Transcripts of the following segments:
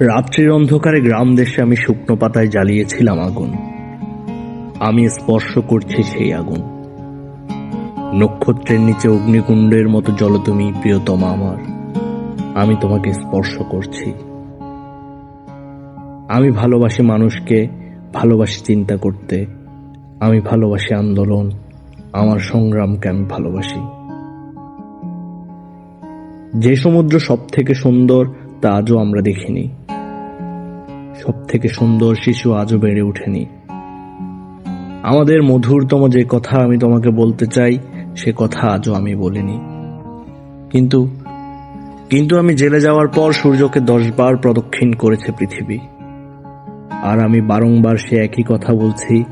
রাত্রির অন্ধকারে গ্রাম দেশে আমি শুকনো পাতায় জ্বালিয়েছিলাম আগুন। আমি স্পর্শ করছি সেই আগুন। নক্ষত্রের নিচে অগ্নিকুণ্ডের মতো জল তুমি প্রিয়তমা আমার। আমি তোমাকে স্পর্শ করছি। আমি ভালোবাসি মানুষকে, ভালোবাসি চিন্তা করতে। আমি ভালোবাসি আন্দোলন। আমার সংগ্রামকে আমি ভালোবাসি। যে সমুদ্র সব থেকে সুন্দর, তা আজও আমরা দেখিনি। সব থেকে সুন্দর শিশু আজও বেড়ে ওঠেনি। আমাদের মধুরতম যে কথা আমি তোমাকে বলতে চাই, সে কথা আজও আমি বলিনি। কিন্তু কিন্তু আমি জেলে যাওয়ার পর সূর্যকে দশবার প্রদক্ষিণ করেছে পৃথিবী। আর আমি বারংবার সে একই কথা বলছি,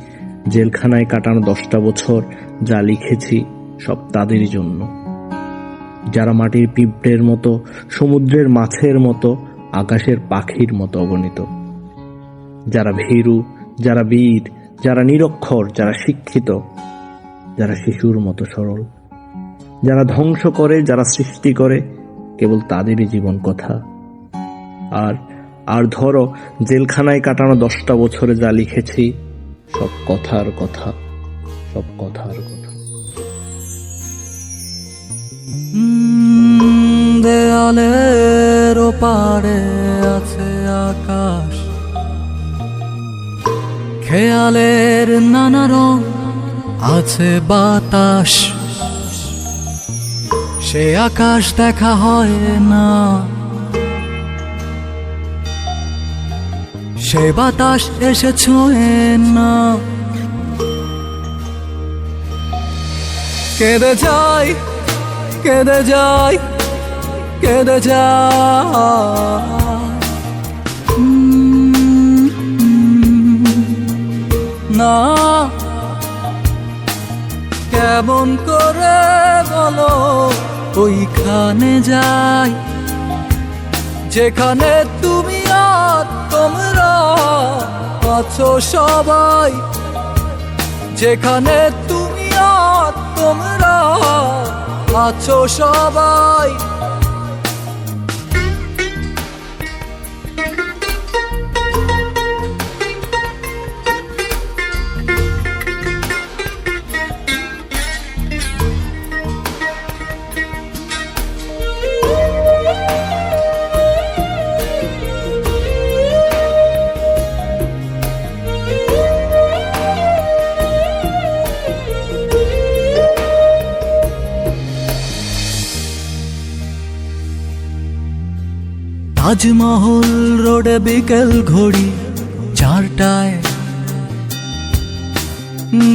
জেলখানায় কাটানো দশটা বছর যা লিখেছি সব তাদেরই জন্য। যারা মাটির পিঁপড়ের মতো, সমুদ্রের মাছের মতো, আকাশের পাখির মতো অগণিত। যারা ভীরু, যারা বীর, যারা নিরক্ষর, যারা শিক্ষিত, যারা শিশুর মতো সরল। যারা ধ্বংস করে, যারা সৃষ্টি করে, কেবল তাদেরই জীবন কথা। আর আর ধরো, জেলখানায় কাটানো দশটা বছরে যা লিখেছি, সব কথার কথা, সব কথার কথা। দেয়ালের ওপারে খেয়ালের নানা রং আছে বাতাস। সে আকাশ দেখা হয় না। সে বাতাস এসে ছুঁয়ে না। কেঁদে যাই কেঁদে যাই কেঁদে যাই না। কেমন করে বলো, ওইখানে যাই। যেখানে তুমি আর তোমরা আছো সবাই। যেখানে তুমি আর তোমরা আছো সবাই। তাজমহল রোডে বিকেল ঘড়ি চারটায়।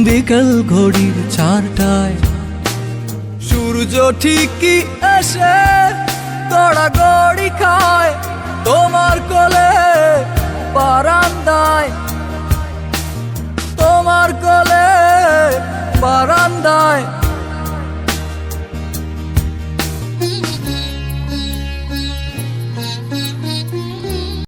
বিকেল ঘড়ির চারটায়। সূর্য ঠিকই এসে গড়াগড়ি খায় তোমার কোলে বারান্দায়। তোমার কোলে বারান্দায়।